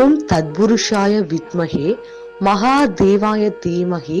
ஓம் தத்புருஷாய வித்மகே மகாதேவாய தீமகி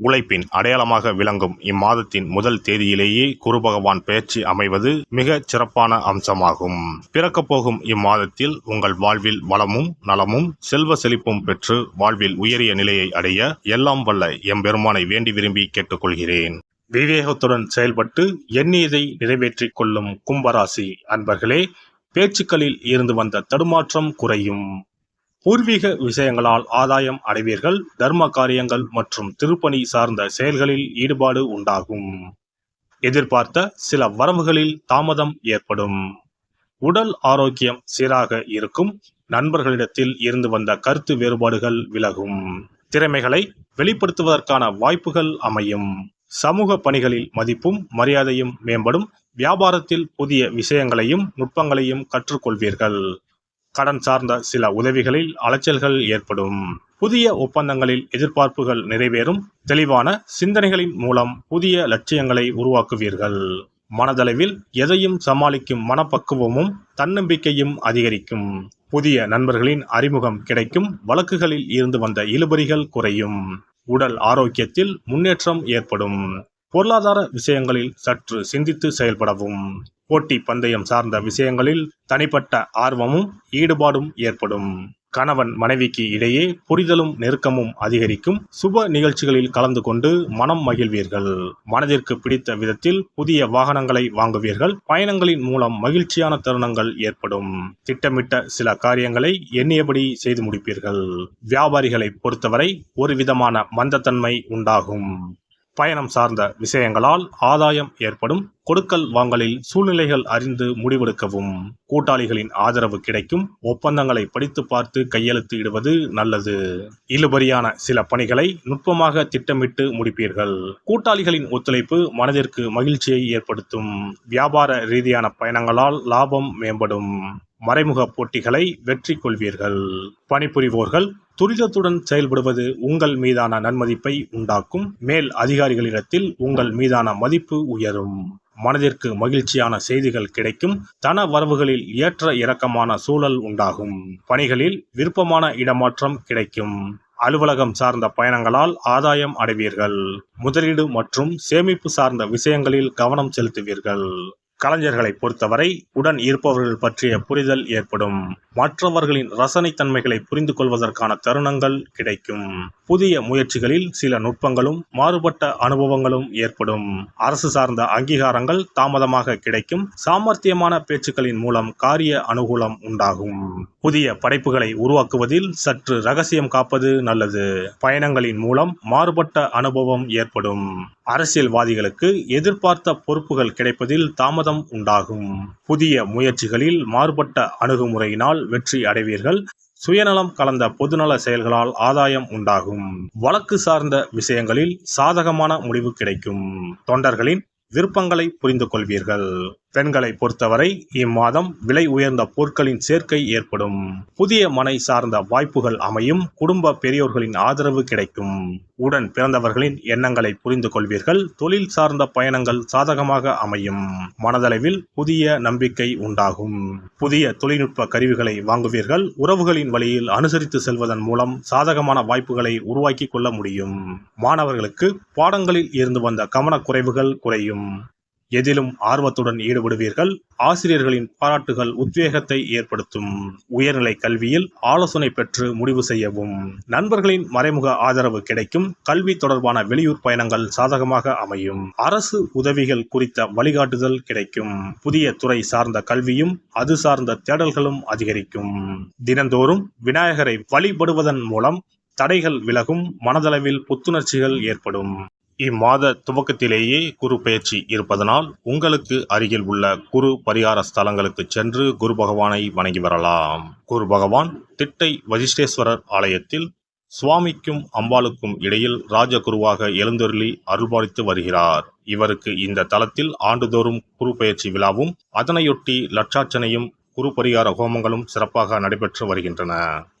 உழைப்பின் அடையாளமாக விளங்கும் இம்மாதத்தின் முதல் தேதியிலேயே குரு பகவான் பெயர்ச்சி அமைவது மிக சிறப்பான அம்சமாகும். பிறக்கப் போகும் இம்மாதத்தில் உங்கள் வாழ்வில் வளமும் நலமும் செல்வ செழிப்பும் பெற்று வாழ்வில் உயரிய நிலையை அடைய எல்லாம் வல்ல எம்பெருமானை வேண்டி விரும்பி கேட்டுக்கொள்கிறேன். விவேகத்துடன் செயல்பட்டு எண்ணியதை நிறைவேற்றிக் கொள்ளும் கும்பராசி அன்பர்களே பேச்சுக்களில் இருந்து வந்த தடுமாற்றம் குறையும். பூர்வீக விஷயங்களால் ஆதாயம் அடைவீர்கள். தர்ம காரியங்கள் மற்றும் திருப்பணி சார்ந்த செயல்களில் ஈடுபாடு உண்டாகும். எதிர்பார்த்த சில வரவுகளில் தாமதம் ஏற்படும். உடல் ஆரோக்கியம் சீராக இருக்கும். நண்பர்களிடத்தில் இருந்து வந்த கருத்து வேறுபாடுகள் விலகும். திறமைகளை வெளிப்படுத்துவதற்கான வாய்ப்புகள் அமையும். சமூக பணிகளில் மதிப்பும் மரியாதையும் மேம்படும். வியாபாரத்தில் புதிய விஷயங்களையும் நுட்பங்களையும் கற்றுக்கொள்வீர்கள். கடன் சார்ந்த சில உதவிகளில் அலைச்சல்கள் ஏற்படும். புதிய ஒப்பந்தங்களில் எதிர்பார்ப்புகள் நிறைவேறும். தெளிவான சிந்தனைகளின் மூலம் புதிய லட்சியங்களை உருவாக்குவீர்கள். மனதளவில் எதையும் சமாளிக்கும் மனப்பக்குவமும் தன்னம்பிக்கையும் அதிகரிக்கும். புதிய நண்பர்களின் அறிமுகம் கிடைக்கும். வழக்குகளில் இருந்து வந்த இழுபறிகள் குறையும். உடல் ஆரோக்கியத்தில் முன்னேற்றம் ஏற்படும். பொருளாதார விஷயங்களில் சற்று சிந்தித்து செயல்படவும். போட்டி பந்தயம் சார்ந்த விஷயங்களில் தனிப்பட்ட ஆர்வமும் ஈடுபாடும் ஏற்படும். கணவன் மனைவிக்கு இடையே புரிதலும் நெருக்கமும் அதிகரிக்கும். சுப நிகழ்ச்சிகளில் கலந்து கொண்டு மனம் மகிழ்வீர்கள். மனதிற்கு பிடித்த விதத்தில் புதிய வாகனங்களை வாங்குவீர்கள். பயணங்களின் மூலம் மகிழ்ச்சியான தருணங்கள் ஏற்படும். திட்டமிட்ட சில காரியங்களை எண்ணியபடி செய்து முடிப்பீர்கள். வியாபாரிகளை பொறுத்தவரை ஒரு விதமான மந்தத்தன்மை உண்டாகும். பயணம் சார்ந்த விஷயங்களால் ஆதாயம் ஏற்படும். கொடுக்கல் வாங்கலில் சூழ்நிலைகள் அறிந்து முடிவெடுக்கவும். கூட்டாளிகளின் ஆதரவு கிடைக்கும். ஒப்பந்தங்களை படித்து பார்த்து கையெழுத்து இடுவது நல்லது. இழுபறியான சில பணிகளை நுட்பமாக திட்டமிட்டு முடிப்பீர்கள். கூட்டாளிகளின் ஒத்துழைப்பு மனதிற்கு மகிழ்ச்சியை ஏற்படுத்தும். வியாபார ரீதியான பயணங்களால் லாபம் மேம்படும். மறைமுக போட்டிகளை வெற்றி கொள்வீர்கள் பணிபுரிவோர்கள் துரிதத்துடன் செயல்படுவது உங்கள் மீதான நன்மதிப்பை உண்டாக்கும். மேல் அதிகாரிகளிடத்தில் உங்கள் மீதான மதிப்பு உயரும். மனதிற்கு மகிழ்ச்சியான செய்திகள் கிடைக்கும். தன வரவுகளில் ஏற்ற இறக்கமான சூழல் உண்டாகும். பணிகளில் விருப்பமான இடமாற்றம் கிடைக்கும். அலுவலகம் சார்ந்த பயணங்களால் ஆதாயம் அடைவீர்கள். முதலீடு மற்றும் சேமிப்பு சார்ந்த விஷயங்களில் கவனம் செலுத்துவீர்கள். கலைஞர்களை பொறுத்தவரை உடன் இருப்பவர்கள் பற்றிய புரிதல் ஏற்படும். மற்றவர்களின் ரசனைத்தன்மைகளை புரிந்து கொள்வதற்கான தருணங்கள் கிடைக்கும். புதிய முயற்சிகளில் சில நுட்பங்களும் மாறுபட்ட அனுபவங்களும் ஏற்படும். அரசு சார்ந்த அங்கீகாரங்கள் தாமதமாக கிடைக்கும். சாமர்த்தியமான பேச்சுக்களின் மூலம் காரிய அனுகூலம் உண்டாகும். புதிய படைப்புகளை உருவாக்குவதில் சற்று ரகசியம் காப்பது நல்லது. பயணங்களின் மூலம் மாறுபட்ட அனுபவம் ஏற்படும். அரசியல்வாதிகளுக்கு எதிர்பார்த்த பொறுப்புகள் கிடைப்பதில் தாமதம் உண்டாகும். புதிய முயற்சிகளில் மாறுபட்ட அணுகுமுறையினால் வெற்றி அடைவீர்கள். சுயநலம் கலந்த பொதுநல செயல்களால் ஆதாயம் உண்டாகும். வழக்கு சார்ந்த விஷயங்களில் சாதகமான முடிவு கிடைக்கும். தொண்டர்களின் விருப்பங்களை புரிந்து கொள்வீர்கள் பெண்களை பொறுத்தவரை இம்மாதம் விலை உயர்ந்த பொருட்களின் சேர்க்கை ஏற்படும். புதிய மனை சார்ந்த வாய்ப்புகள் அமையும். குடும்ப பெரியோர்களின் ஆதரவு கிடைக்கும். உடன் பிறந்தவர்களின் எண்ணங்களை புரிந்து கொள்வீர்கள். தொழில் சார்ந்த பயணங்கள் சாதகமாக அமையும். மனதளவில் புதிய நம்பிக்கை உண்டாகும். புதிய தொழில்நுட்ப கருவிகளை வாங்குவீர்கள். உறவுகளின் வழியில் அனுசரித்து செல்வதன் மூலம் சாதகமான வாய்ப்புகளை உருவாக்கி கொள்ள முடியும். மாணவர்களுக்கு பாடங்களில் இருந்து வந்த கவனக்குறைவுகள் குறையும். எதிலும் ஆர்வத்துடன் ஈடுபடுவீர்கள். ஆசிரியர்களின் பாராட்டுகள் உத்வேகத்தை ஏற்படுத்தும். உயர்நிலை கல்வியில் ஆலோசனை பெற்று முடிவு செய்யவும். நண்பர்களின் மறைமுக ஆதரவு கிடைக்கும். கல்வி தொடர்பான வெளியூர் பயணங்கள் சாதகமாக அமையும். அரசு உதவிகள் குறித்த வழிகாட்டுதல் கிடைக்கும். புதிய துறை சார்ந்த கல்வியும் அது சார்ந்த தேடல்களும் அதிகரிக்கும். தினந்தோறும் விநாயகரை வழிபடுவதன் மூலம் தடைகள் விலகும். மனதளவில் புத்துணர்ச்சிகள் ஏற்படும். இம்மாத துவக்கத்திலேயே குரு பயிற்சி இருப்பதனால் உங்களுக்கு அருகில் உள்ள குரு பரிகார ஸ்தலங்களுக்கு சென்று குரு பகவானை வணங்கி வரலாம். குரு பகவான் திட்டை வசிஷ்டேஸ்வரர் ஆலயத்தில் சுவாமிக்கும் அம்பாளுக்கும் இடையில் ராஜகுருவாக எழுந்தொருளி அருள்பாலித்து வருகிறார். இவருக்கு இந்த தலத்தில் ஆண்டுதோறும் குரு பயிற்சி விழாவும் அதனையொட்டி லட்சார்ச்சனையும் குரு பரிகார ஹோமங்களும் சிறப்பாக நடைபெற்று வருகின்றன.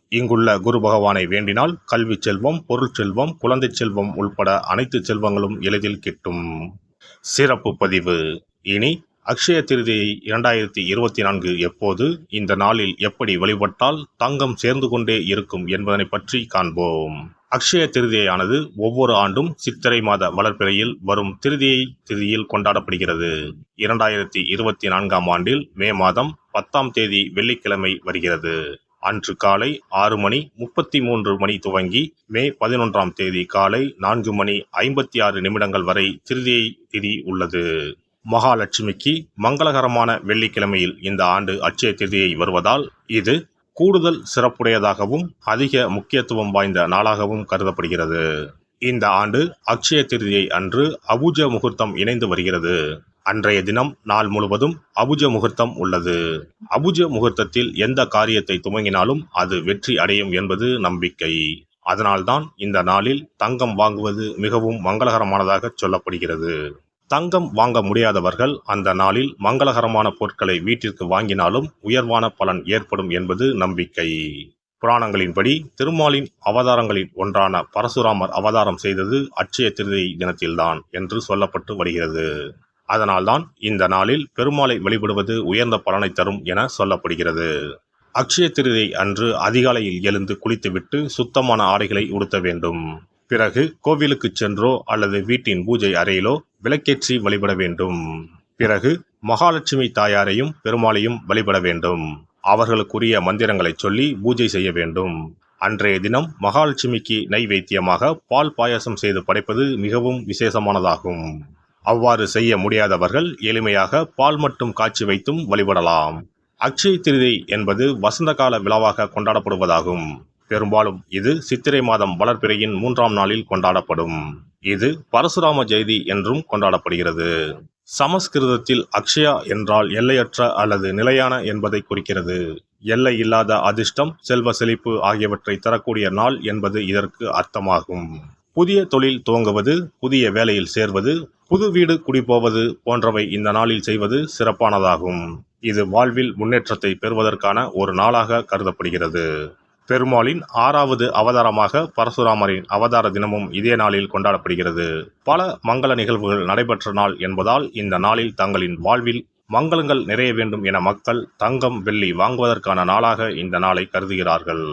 இங்குள்ள குரு பகவானை வேண்டினால் கல்வி செல்வம் பொருள் செல்வம் குழந்தை செல்வம் உள்பட அனைத்து செல்வங்களும் எளிதில் கிட்டும். சிறப்பு பதிவு. இனி அக்ஷய திருதியை இரண்டாயிரத்தி இருபத்தி நான்கு எப்போது இந்த நாளில் எப்படி வழிபட்டால் தங்கம் சேர்ந்து கொண்டே இருக்கும் என்பதனை பற்றி காண்போம். அக்ஷய திருதியானது ஒவ்வொரு ஆண்டும் சித்திரை மாத வளர்ப்பிறையில் வரும் திருதியை திருதியில் கொண்டாடப்படுகிறது. இரண்டாயிரத்தி இருபத்தி நான்காம் ஆண்டில் மே மாதம் பத்தாம் தேதி வெள்ளிக்கிழமை வருகிறது. அன்று காலை ஆறு மணி முப்பத்தி மூன்று மணி துவங்கி மே பதினொன்றாம் தேதி காலை நான்கு மணி ஐம்பத்தி ஆறு நிமிடங்கள் வரை திருதியை திதி உள்ளது. மகாலட்சுமிக்கு மங்களகரமான வெள்ளிக்கிழமையில் இந்த ஆண்டு அட்சய திதியை வருவதால் இது கூடுதல் சிறப்புடையதாகவும் அதிக முக்கியத்துவம் வாய்ந்த நாளாகவும் கருதப்படுகிறது. இந்த ஆண்டு அக்ஷய திருதியை அன்று அபூஜ முகூர்த்தம் இணைந்து வருகிறது. அன்றைய தினம் நாள் முழுவதும் அபுஜ முகூர்த்தம் உள்ளது. அபுஜ முகூர்த்தத்தில் எந்த காரியத்தை துவங்கினாலும் அது வெற்றி அடையும் என்பது நம்பிக்கை. அதனால்தான் இந்த நாளில் தங்கம் வாங்குவது மிகவும் மங்களகரமானதாக சொல்லப்படுகிறது. தங்கம் வாங்க முடியாதவர்கள் அந்த நாளில் மங்களகரமான பொருட்களை வீட்டிற்கு வாங்கினாலும் உயர்வான பலன் ஏற்படும் என்பது நம்பிக்கை. புராணங்களின்படி திருமாலின் அவதாரங்களில் ஒன்றான பரசுராமர் அவதாரம் செய்தது அட்சய திருதை தினத்தில்தான் என்று சொல்லப்பட்டு வருகிறது. அதனால்தான் இந்த நாளில் பெருமாளை வழிபடுவது உயர்ந்த பலனை தரும் என சொல்லப்படுகிறது. அக்ஷய திருதை அன்று அதிகாலையில் எழுந்து குளித்துவிட்டு சுத்தமான ஆடைகளை உடுத்த வேண்டும். பிறகு கோவிலுக்கு சென்றோ அல்லது வீட்டின் பூஜை அறையிலோ விளக்கேற்றி வழிபட வேண்டும். பிறகு மகாலட்சுமி தாயாரையும் பெருமாளையும் வழிபட வேண்டும். அவர்களுக்குரிய மந்திரங்களை சொல்லி பூஜை செய்ய வேண்டும். அன்றைய தினம் மகாலட்சுமிக்கு நைவேத்தியமாக பால் பாயாசம் செய்து படைப்பது மிகவும் விசேஷமானதாகும். அவ்வாறு செய்ய முடியாதவர்கள் எளிமையாக பால் மட்டும் காய்ச்சி வைத்தும் வழிபடலாம். அக்ஷய திருதை என்பது வசந்த கால விழாவாக கொண்டாடப்படுவதாகும். பெரும்பாலும் இது சித்திரை மாதம் வளர்பிறையின் மூன்றாம் நாளில் கொண்டாடப்படும். இது பரசுராம ஜெயதி என்றும் கொண்டாடப்படுகிறது. சமஸ்கிருதத்தில் அக்ஷயா என்றால் எல்லையற்ற அல்லது நிலையான என்பதை குறிக்கிறது. எல்லை இல்லாத அதிர்ஷ்டம் செல்வ செழிப்பு ஆகியவற்றை தரக்கூடிய நாள் என்பது இதற்கு அர்த்தமாகும். புதிய தொழில் துவங்குவது புதிய வேலையில் சேர்வது புது வீடு குடிபோவது போன்றவை இந்த நாளில் செய்வது சிறப்பானதாகும். இது வாழ்வில் முன்னேற்றத்தை பெறுவதற்கான ஒரு நாளாக கருதப்படுகிறது. பெருமாளின் ஆறாவது அவதாரமாக பரசுராமரின் அவதார தினமும் இதே நாளில் கொண்டாடப்படுகிறது. பல மங்கள நிகழ்வுகள் நடைபெற்ற நாள் என்பதால் இந்த நாளில் தங்களின் வாழ்வில் மங்களங்கள் நிறைய வேண்டும் என மக்கள் தங்கம் வெள்ளி வாங்குவதற்கான நாளாக இந்த நாளை கருதுகிறார்கள்.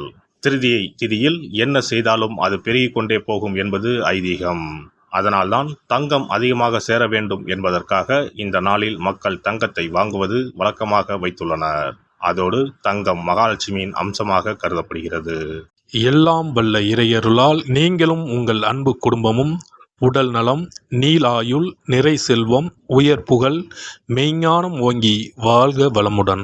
திருதியை திதியில் என்ன செய்தாலும் அது பெருகிக் கொண்டே போகும் என்பது ஐதீகம். அதனால்தான் தங்கம் அதிகமாக சேர வேண்டும் என்பதற்காக இந்த நாளில் மக்கள் தங்கத்தை வாங்குவது வழக்கமாக வைத்துள்ளனர். அதோடு தங்கம் மகாலட்சுமியின் அம்சமாக கருதப்படுகிறது. எல்லாம் வல்ல இறையருளால் நீங்களும் உங்கள் அன்பு குடும்பமும் உடல் நலம் நீலாயுள் நிறை செல்வம் உயர் புகழ் மெய்ஞானம் ஓங்கி வாழ்க வளமுடன்.